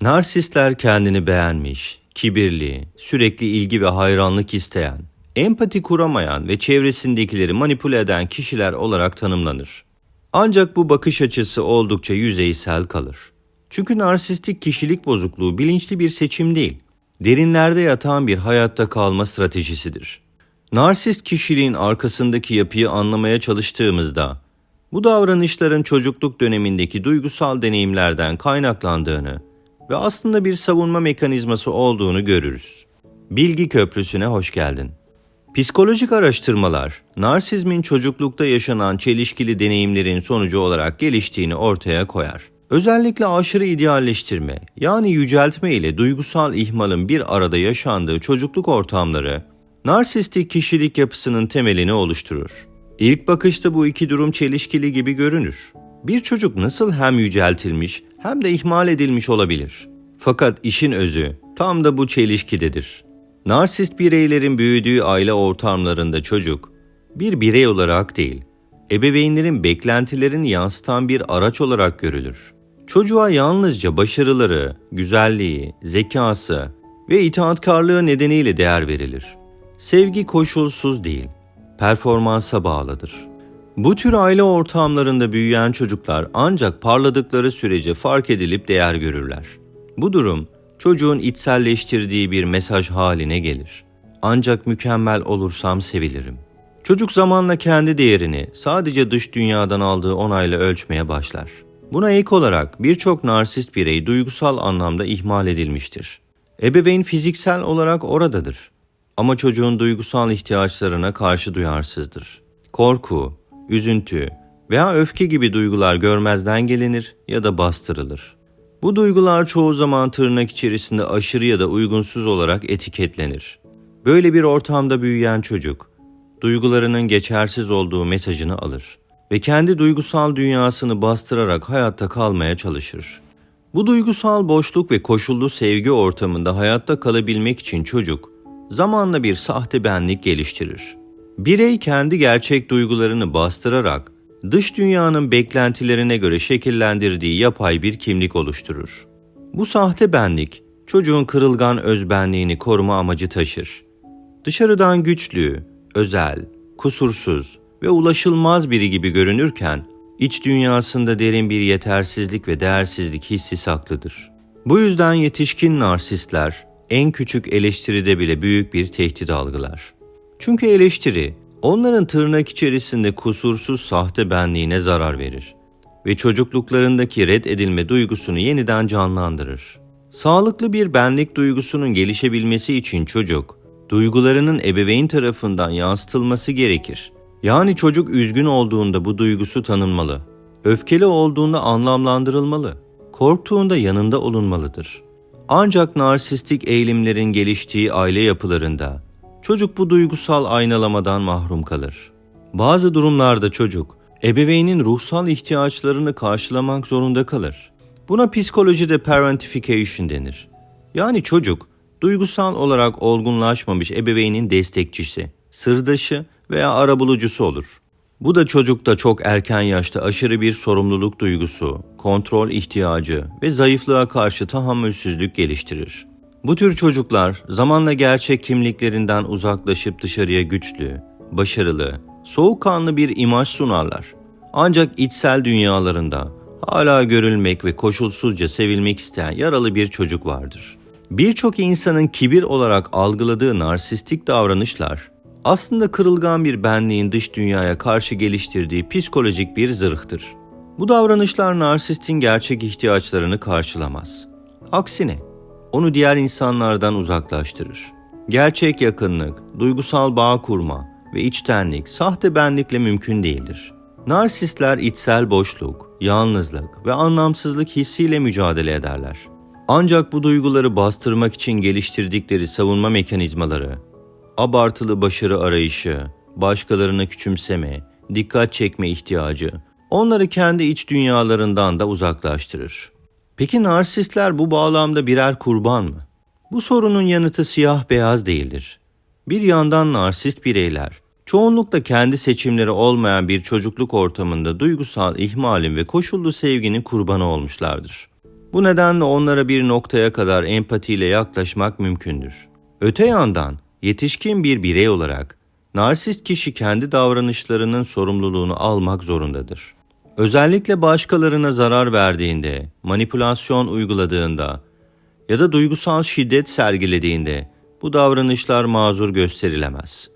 Narsistler kendini beğenmiş, kibirli, sürekli ilgi ve hayranlık isteyen, empati kuramayan ve çevresindekileri manipüle eden kişiler olarak tanımlanır. Ancak bu bakış açısı oldukça yüzeysel kalır. Çünkü narsistik kişilik bozukluğu bilinçli bir seçim değil, derinlerde yatan bir hayatta kalma stratejisidir. Narsist kişiliğin arkasındaki yapıyı anlamaya çalıştığımızda, bu davranışların çocukluk dönemindeki duygusal deneyimlerden kaynaklandığını ve aslında bir savunma mekanizması olduğunu görürüz. Bilgi Köprüsü'ne hoş geldin. Psikolojik araştırmalar, narsizmin çocuklukta yaşanan çelişkili deneyimlerin sonucu olarak geliştiğini ortaya koyar. Özellikle aşırı idealleştirme, yani yüceltme ile duygusal ihmalin bir arada yaşandığı çocukluk ortamları, narsistik kişilik yapısının temelini oluşturur. İlk bakışta bu iki durum çelişkili gibi görünür. Bir çocuk nasıl hem yüceltilmiş hem de ihmal edilmiş olabilir? Fakat işin özü tam da bu çelişkidedir. Narsist bireylerin büyüdüğü aile ortamlarında çocuk bir birey olarak değil, ebeveynlerin beklentilerini yansıtan bir araç olarak görülür. Çocuğa yalnızca başarıları, güzelliği, zekası ve itaatkarlığı nedeniyle değer verilir. Sevgi koşulsuz değil, performansa bağlıdır. Bu tür aile ortamlarında büyüyen çocuklar ancak parladıkları sürece fark edilip değer görürler. Bu durum çocuğun içselleştirdiği bir mesaj haline gelir. Ancak mükemmel olursam sevilirim. Çocuk zamanla kendi değerini sadece dış dünyadan aldığı onayla ölçmeye başlar. Buna ek olarak birçok narsist birey duygusal anlamda ihmal edilmiştir. Ebeveyn fiziksel olarak oradadır ama çocuğun duygusal ihtiyaçlarına karşı duyarsızdır. Korku, üzüntü veya öfke gibi duygular görmezden gelinir ya da bastırılır. Bu duygular çoğu zaman tırnak içerisinde aşırı ya da uygunsuz olarak etiketlenir. Böyle bir ortamda büyüyen çocuk, duygularının geçersiz olduğu mesajını alır ve kendi duygusal dünyasını bastırarak hayatta kalmaya çalışır. Bu duygusal boşluk ve koşullu sevgi ortamında hayatta kalabilmek için çocuk zamanla bir sahte benlik geliştirir. Birey kendi gerçek duygularını bastırarak dış dünyanın beklentilerine göre şekillendirdiği yapay bir kimlik oluşturur. Bu sahte benlik çocuğun kırılgan özbenliğini koruma amacı taşır. Dışarıdan güçlü, özel, kusursuz ve ulaşılmaz biri gibi görünürken iç dünyasında derin bir yetersizlik ve değersizlik hissi saklıdır. Bu yüzden yetişkin narsistler en küçük eleştiride bile büyük bir tehdit algılar. Çünkü eleştiri onların tırnak içerisinde kusursuz sahte benliğine zarar verir ve çocukluklarındaki red edilme duygusunu yeniden canlandırır. Sağlıklı bir benlik duygusunun gelişebilmesi için çocuk, duygularının ebeveyn tarafından yansıtılması gerekir. Yani çocuk üzgün olduğunda bu duygusu tanınmalı. Öfkeli olduğunda anlamlandırılmalı. Korktuğunda yanında olunmalıdır. Ancak narsistik eğilimlerin geliştiği aile yapılarında çocuk bu duygusal aynalamadan mahrum kalır. Bazı durumlarda çocuk ebeveynin ruhsal ihtiyaçlarını karşılamak zorunda kalır. Buna psikolojide parentification denir. Yani çocuk duygusal olarak olgunlaşmamış ebeveynin destekçisi, sırdaşı veya arabulucusu olur. Bu da çocukta çok erken yaşta aşırı bir sorumluluk duygusu, kontrol ihtiyacı ve zayıflığa karşı tahammülsüzlük geliştirir. Bu tür çocuklar zamanla gerçek kimliklerinden uzaklaşıp dışarıya güçlü, başarılı, soğukkanlı bir imaj sunarlar. Ancak içsel dünyalarında hala görülmek ve koşulsuzca sevilmek isteyen yaralı bir çocuk vardır. Birçok insanın kibir olarak algıladığı narsistik davranışlar aslında kırılgan bir benliğin dış dünyaya karşı geliştirdiği psikolojik bir zırhtır. Bu davranışlar narsistin gerçek ihtiyaçlarını karşılamaz. Aksine onu diğer insanlardan uzaklaştırır. Gerçek yakınlık, duygusal bağ kurma ve içtenlik sahte benlikle mümkün değildir. Narsistler içsel boşluk, yalnızlık ve anlamsızlık hissiyle mücadele ederler. Ancak bu duyguları bastırmak için geliştirdikleri savunma mekanizmaları, abartılı başarı arayışı, başkalarını küçümseme, dikkat çekme ihtiyacı onları kendi iç dünyalarından da uzaklaştırır. Peki narsistler bu bağlamda birer kurban mı? Bu sorunun yanıtı siyah beyaz değildir. Bir yandan narsist bireyler çoğunlukla kendi seçimleri olmayan bir çocukluk ortamında duygusal ihmalin ve koşullu sevginin kurbanı olmuşlardır. Bu nedenle onlara bir noktaya kadar empatiyle yaklaşmak mümkündür. Öte yandan yetişkin bir birey olarak narsist kişi kendi davranışlarının sorumluluğunu almak zorundadır. Özellikle başkalarına zarar verdiğinde, manipülasyon uyguladığında ya da duygusal şiddet sergilediğinde bu davranışlar mazur gösterilemez.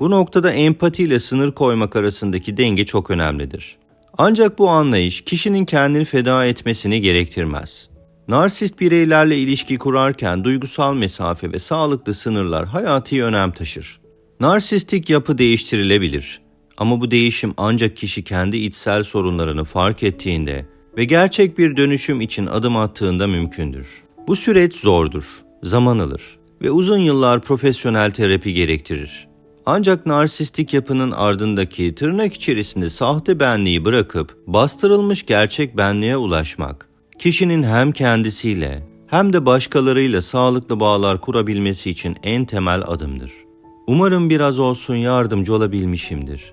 Bu noktada empati ile sınır koymak arasındaki denge çok önemlidir. Ancak bu anlayış kişinin kendini feda etmesini gerektirmez. Narsist bireylerle ilişki kurarken duygusal mesafe ve sağlıklı sınırlar hayati önem taşır. Narsistik yapı değiştirilebilir ama bu değişim ancak kişi kendi içsel sorunlarını fark ettiğinde ve gerçek bir dönüşüm için adım attığında mümkündür. Bu süreç zordur, zaman alır ve uzun yıllar profesyonel terapi gerektirir. Ancak narsistik yapının ardındaki tırnak içerisinde sahte benliği bırakıp bastırılmış gerçek benliğe ulaşmak, kişinin hem kendisiyle hem de başkalarıyla sağlıklı bağlar kurabilmesi için en temel adımdır. Umarım biraz olsun yardımcı olabilmişimdir.